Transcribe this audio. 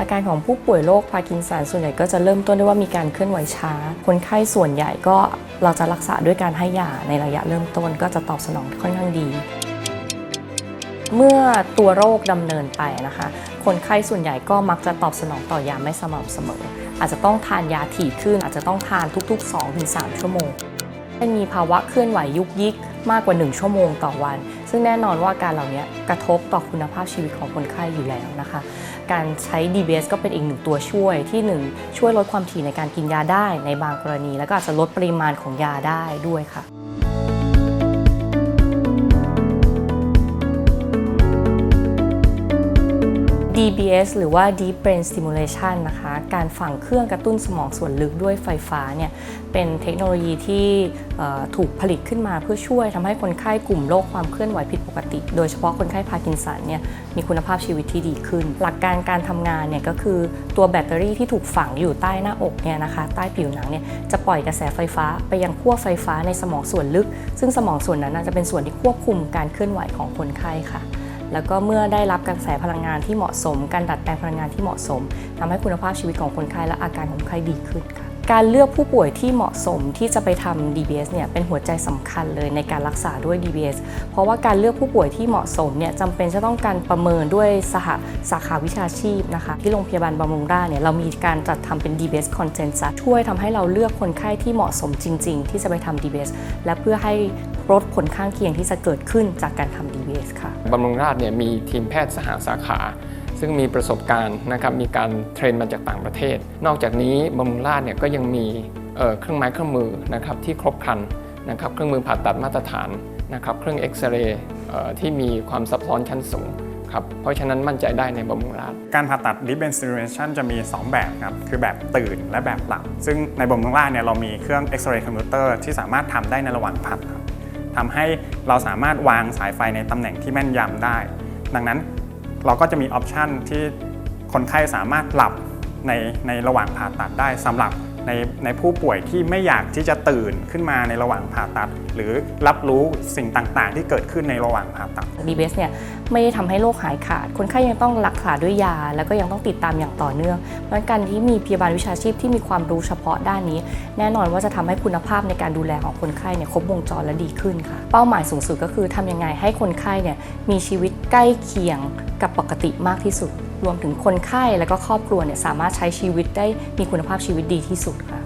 อาการของผู้ป่วยโรคพาร์กินสันส่วนใหญ่ก็จะเริ่มต้นด้วยว่ามีการเคลื่อนไหวช้า คนไข้ส่วนใหญ่ก็เราจะรักษาด้วยการให้ยาในระยะเริ่มต้นก็จะตอบสนองค่อนข้างดี เมื่อตัวโรคดำเนินไปนะคะ คนไข้ส่วนใหญ่ก็มักจะตอบสนองต่อยาไม่สม่ำเสมอ อาจจะต้องทานยาถี่ขึ้น อาจจะต้องทานทุกๆ 2-3 ชั่วโมงมีภาวะเคลื่อนไหวยุกยิกมากกว่า 1 ชั่วโมงต่อวัน ซึ่งแน่นอนว่าการเหล่านี้กระทบต่อคุณภาพชีวิตของคนไข้อยู่แล้วนะคะ การใช้ DBS ก็เป็นอีกหนึ่งตัวช่วยที่ 1 ช่วยลดความถี่ในการกินยาได้ในบางกรณี แล้วก็อาจจะลดปริมาณของยาได้ด้วยค่ะ DBS หรือว่า Deep Brain Stimulation นะคะ การฝังเครื่องกระตุ้นสมองส่วนลึกด้วยไฟฟ้าเนี่ยเป็นเทคโนโลยีที่ถูกผลิตขึ้นมาเพื่อช่วยทำให้คนไข้กลุ่มโรคความเคลื่อนไหวผิดปกติ โดยเฉพาะคนไข้พาร์กินสันเนี่ยมีคุณภาพชีวิตที่ดีขึ้น หลักการการทำงานเนี่ยก็คือตัวแบตเตอรี่ที่ถูกฝังอยู่ใต้หน้าอกเนี่ยนะคะใต้ผิวหนังเนี่ยจะปล่อยกระแสไฟฟ้าไปยังขั้วไฟฟ้าในสมองส่วนลึก ซึ่งสมองส่วนนั้นจะเป็นส่วนที่ควบคุมการเคลื่อนไหวของคนไข้ค่ะ แล้วก็เมื่อได้รับกระแสพลังงานที่เหมาะสม การดัดแปลงพลังงานที่เหมาะสมทำให้คุณภาพชีวิตของคนไข้และอาการของคนไข้ดีขึ้นค่ะ การเลือกผู้ป่วยที่เหมาะสมที่จะไปทำ DBS เนี่ยเป็นหัวใจสำคัญเลยในการรักษาด้วย DBS เพราะว่าการเลือกผู้ป่วยที่เหมาะสมเนี่ยจำเป็นจะต้องการประเมินด้วยสหสาขาวิชาชีพนะคะ ที่โรงพยาบาลบำรุงราษฎร์เนี่ยเรามีการจัดทำเป็น DBS Consensus ช่วยทำให้เราเลือกคนไข้ที่เหมาะสมจริง ๆ ที่จะไปทำ DBS และเพื่อให้ลดผลข้างเคียงที่จะเกิดขึ้นจากการทำ DBS ค่ะบำรุงราษฎร์เนี่ยมีทีมแพทย์สหสาขา ซึ่งมีประสบการณ์นะครับมีการเทรนมาจากต่างประเทศ นอกจากนี้บำรุงราษฎร์เนี่ยก็ยังมีเเครื่องไม้เครื่องมือนะครับที่ครบครันนะครับเครื่องมือผ่าตัดมาตรฐานนะครับเครื่องเอ็กซเรย์ที่มีความซับซ้อนชั้นสูงครับเพราะฉะนั้นมั่นใจได้ในบำรุงราษฎร์การผ่าตัด Deep Brain Stimulation จะมี 2 แบบครับ คือแบบตื่นและแบบหลับ ซึ่งในบำรุงราษฎร์เนี่ยเรามีเครื่อง X-ray Computer ที่สามารถทำได้ในระหว่างผ่าตัดทำให้เราสามารถวางสายไฟในตำแหน่งที่แม่นยำได้ ดังนั้น เราก็จะมีออปชันที่คนไข้สามารถหลับในในระหว่างผ่าตัดได้สำหรับในในผู้ป่วยที่ไม่อยากที่จะตื่นขึ้นมาในระหว่างผ่าตัด หรือรับรู้สิ่งต่างๆ ที่เกิดขึ้นในระหว่างผ่าตัด DBS เนี่ยไม่ได้ทำให้โรคหายขาด คนไข้ยังต้องรักษาด้วยยา แล้วก็ยังต้องติดตามอย่างต่อเนื่อง เพราะฉะนั้นการที่มีพยาบาลวิชาชีพที่มีความรู้เฉพาะด้านนี้ แน่นอนว่าจะทำให้คุณภาพในการดูแลของคนไข้เนี่ยครบวงจรและดีขึ้นค่ะ เป้าหมายสูงสุดก็คือทำยังไงให้คนไข้เนี่ยมีชีวิตใกล้เคียง กับปกติมากที่สุด รวมถึงคนไข้และก็ครอบครัวเนี่ยสามารถใช้ชีวิตได้มีคุณภาพชีวิตดีที่สุดค่ะ